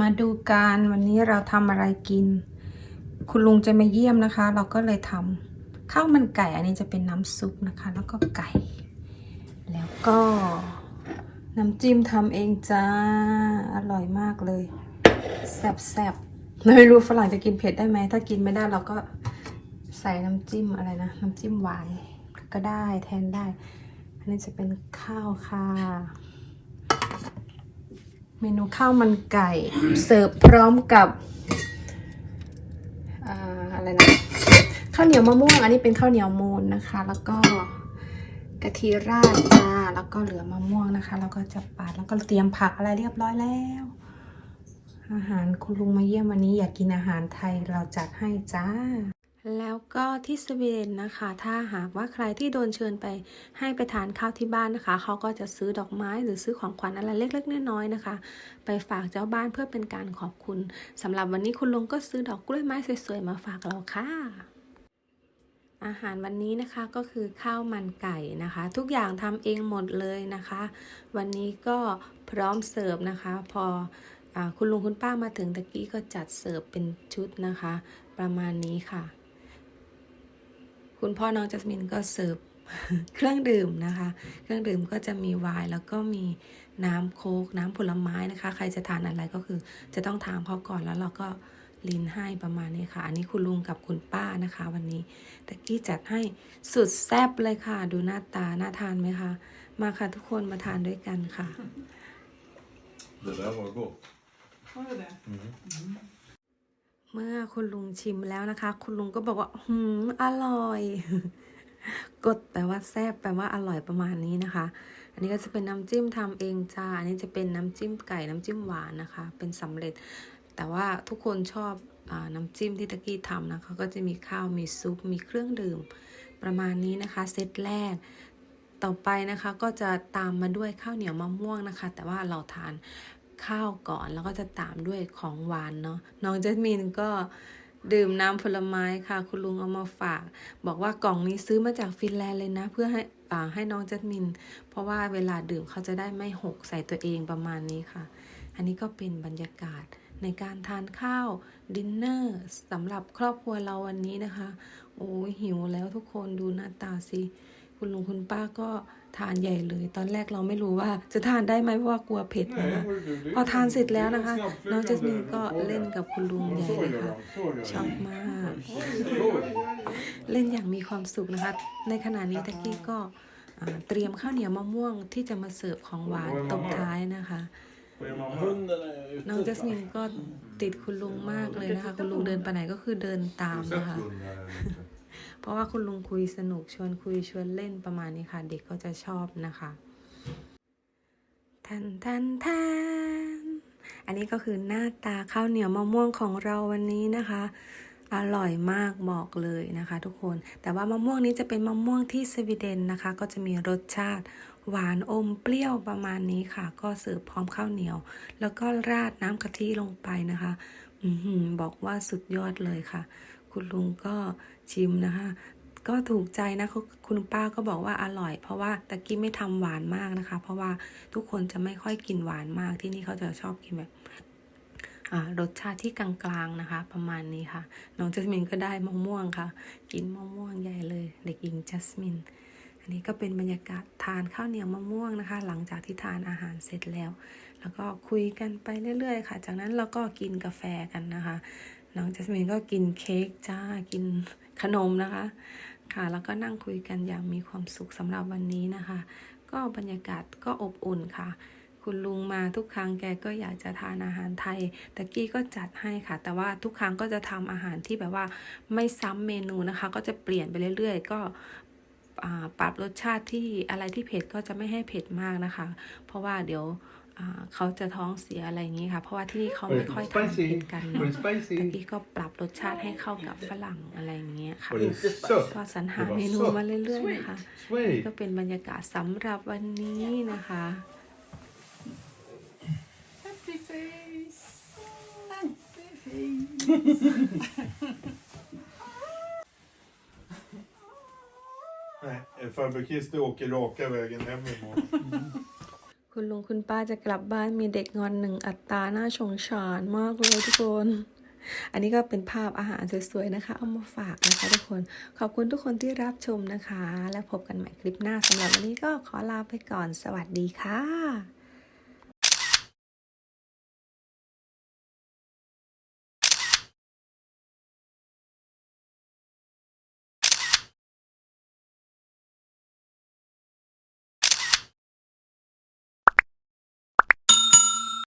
มาดูกันวันนี้เราทำอะไรกิน คุณลุงจะมาเยี่ยมนะคะ เราก็เลยทำข้าวมันไก่อันนี้จะเป็นน้ำซุปนะคะ แล้วก็ไก่ แล้วก็น้ำจิ้มทำเองจ้า อร่อยมากเลยแซ่บๆไม่รู้ฝรั่งจะกินเผ็ดได้ไหม ถ้ากินไม่ได้เราก็ใส่น้ำจิ้มอะไรนะ น้ำจิ้มหวานก็ได้แทนได้ อันนี้จะเป็นข้าวค่ะ เมนูข้าวมันไก่ เสิร์ฟพร้อมกับอ่าอะไรนะข้าวเหนียวมะม่วง อันนี้เป็นข้าวเหนียวมูนนะคะ แล้วก็กะทิราดจ้าแล้วก็เหลือมะม่วงนะคะ แล้วก็จะปาดแล้วก็เตรียมผักอะไรเรียบร้อยแล้ว อาหารคุณลุงมาเยี่ยมวันนี้อยากกินอาหารไทยเราจัดให้จ้า แล้วก็ที่สวีเดนนะคะ ถ้าหากว่าใครที่โดนเชิญไปให้ไปทานข้าวที่บ้านนะคะ เขาก็จะซื้อดอกไม้หรือซื้อของขวัญอะไรเล็กๆน้อยๆนะคะ ไปฝากเจ้าบ้านเพื่อเป็นการขอบคุณสำหรับวันนี้คุณลุงก็ซื้อดอกกล้วยไม้สวยๆมาฝากเราค่ะอาหารวันนี้นะคะก็คือข้าวมันไก่นะคะ ทุกอย่างทำเองหมดเลยนะคะ วันนี้ก็พร้อมเสิร์ฟนะคะ พออคุณลุงคุณป้ามาถึงตะกี้ก็จัดเสิร์ฟเป็นชุดนะคะ ประมาณนี้ค่ะ คุณพ่อน้องจัสมินก็เสิร์ฟเครื่องดื่มนะคะ เครื่องดื่มก็จะมีไวน์แล้วก็มีน้ำโค้กน้ำผลไม้นะคะ ใครจะทานอะไรก็คือจะต้องถามเขาก่อนแล้วเราก็ลินให้ประมาณนี้ค่ะ อันนี้คุณลุงกับคุณป้านะคะ วันนี้ตะกี้จัดให้สุดแซ่บเลยค่ะ ดูหน้าตาน่าทานไหมคะ มาค่ะทุกคนมาทานด้วยกันค่ะ Det där var gott. Var det det? เมื่อคุณลุงชิมแล้วนะคะ คุณลุงก็บอกว่าหืมอร่อย กดแปลว่าแซ่บแปลว่าอร่อยประมาณนี้นะคะ อันนี้ก็จะเป็นน้ำจิ้มทำเองจ้า อันนี้จะเป็นน้ำจิ้มไก่น้ำจิ้มหวานนะคะ เป็นสำเร็จ แต่ว่าทุกคนชอบอน้ำจิ้มที่ตะกี้ทำนะคะ ก็จะมีข้าวมีซุปมีเครื่องดื่ม ประมาณนี้นะคะเซตแรกต่อไปนะคะก็จะตามมาด้วยข้าวเหนียวมะม่วงนะคะ แต่ว่าเราทาน ข้าวก่อน แล้วก็จะตามด้วยของหวานเนาะน้องเจสมินก็ดื่มน้ำผลไม้ค่ะ คุณลุงเอามาฝาก บอกว่ากล่องนี้ซื้อมาจากฟินแลนด์เลยนะ เพื่อให้อ่าให้น้องเจสมิน เพราะว่าเวลาดื่มเขาจะได้ไม่หกใส่ตัวเองประมาณนี้ค่ะ อันนี้ก็เป็นบรรยากาศในการทานข้าวดินเนอร์สำหรับครอบครัวเราวันนี้นะคะ โอ้หิวแล้วทุกคนดูหน้าตาสิ คุณลุงคุณป้าก็ ทานใหญ่เลย ตอนแรกเราไม่รู้ว่าจะทานได้ไหมเพราะว่ากลัวเผ็ดนะคะพอทานเสร็จแล้วนะคะ น้องเจสมินก็เล่นกับคุณลุงใหญ่เลยค่ะชอบมาก เล่นอย่างมีความสุขนะคะ ในขณะนี้ตะกี้ก็อ่าเตรียมข้าวเหนียวมะม่วงที่จะมาเสิร์ฟของหวานตบท้ายนะคะ Hunden är ute น้อง och จัสมินก็ติดคุณลุงมากเลยนะคะ คุณลุงเดินไปไหนก็คือเดินตาม Har du นะคะ เพราะว่าคุณลุงคุยสนุกชวนคุยชวนเล่นประมาณนี้ค่ะ เด็กก็จะชอบนะคะทันทันทันอันนี้ก็คือหน้าตาข้าวเหนียวมะม่วงของเราวันนี้นะคะ อร่อยมากบอกเลยนะคะ ทุกคน แต่ว่ามะม่วงนี้จะเป็นมะม่วงที่สวีเดนนะคะ ก็จะมีรสชาติหวานอมเปรี้ยวประมาณนี้ค่ะ ก็เสิร์ฟพร้อมข้าวเหนียว แล้วก็ราดน้ำกะทิลงไปนะคะ อือหือบอกว่าสุดยอดเลยค่ะ คุณลุงก็ชิมนะคะ ก็ถูกใจนะคุณคุณป้าก็บอกว่าอร่อย เพราะว่าตะกี้ไม่ทำหวานมากนะคะ เพราะว่าทุกคนจะไม่ค่อยกินหวานมากที่นี่เขาจะชอบกินแบบรสชาติที่กลางๆนะคะ ประมาณนี้ค่ะ น้องจัสมินก็ได้มะม่วงค่ะ กินมะม่วงใหญ่เลย เด็กหญิงจัสมิน อันนี้ก็เป็นบรรยากาศทานข้าวเหนียวมะม่วงนะคะ หลังจากที่ทานอาหารเสร็จแล้ว แล้วก็คุยกันไปเรื่อยๆ ค่ะ จากนั้นเราก็กินกาแฟกันนะคะ น้องจัสมินก็กินเค้กจ้ากินขนมนะคะ ค่ะ แล้วก็นั่งคุยกันอย่างมีความสุขสำหรับวันนี้นะคะ ก็บรรยากาศก็อบอุ่นค่ะ คุณลุงมาทุกครั้งแกก็อยากจะทานอาหารไทยแต่กี้ก็จัดให้ค่ะ แต่ว่าทุกครั้งก็จะทำอาหารที่แบบว่าไม่ซ้ำเมนูนะคะ ก็จะเปลี่ยนไปเรื่อย ๆ ก็ปรับรสชาติที่อะไรที่เผ็ดก็จะไม่ให้เผ็ดมากนะคะ เพราะว่าเดี๋ยว เขาจะท้องเสียอะไรอย่างนี้ค่ะ เพราะว่าที่นี่เขาไม่ค่อยทานเผ็ดกัน Var เนาะ det spicy? ตะกี้ก็ปรับรสชาติให้เข้ากับฝรั่งอะไรอย่างเงี้ยค่ะ Var det sött? ก็สรรหาเมนูมาเรื่อยๆนะคะ Sweet. ก็เป็นบรรยากาศสำหรับวันนี้นะคะ Happy face! Happy face! Nej, farbror Christer åker raka vägen hem imorgon. คุณลุงคุณป้าจะกลับบ้านมีเด็กงอนหนึ่งอัตราหน้าชงชานมากเลยทุกคน อันนี้ก็เป็นภาพอาหารสวยๆนะคะ เอามาฝากนะคะทุกคน ขอบคุณทุกคนที่รับชมนะคะ แล้วพบกันใหม่คลิปหน้าสำหรับวันนี้ก็ขอลาไปก่อนสวัสดีค่ะ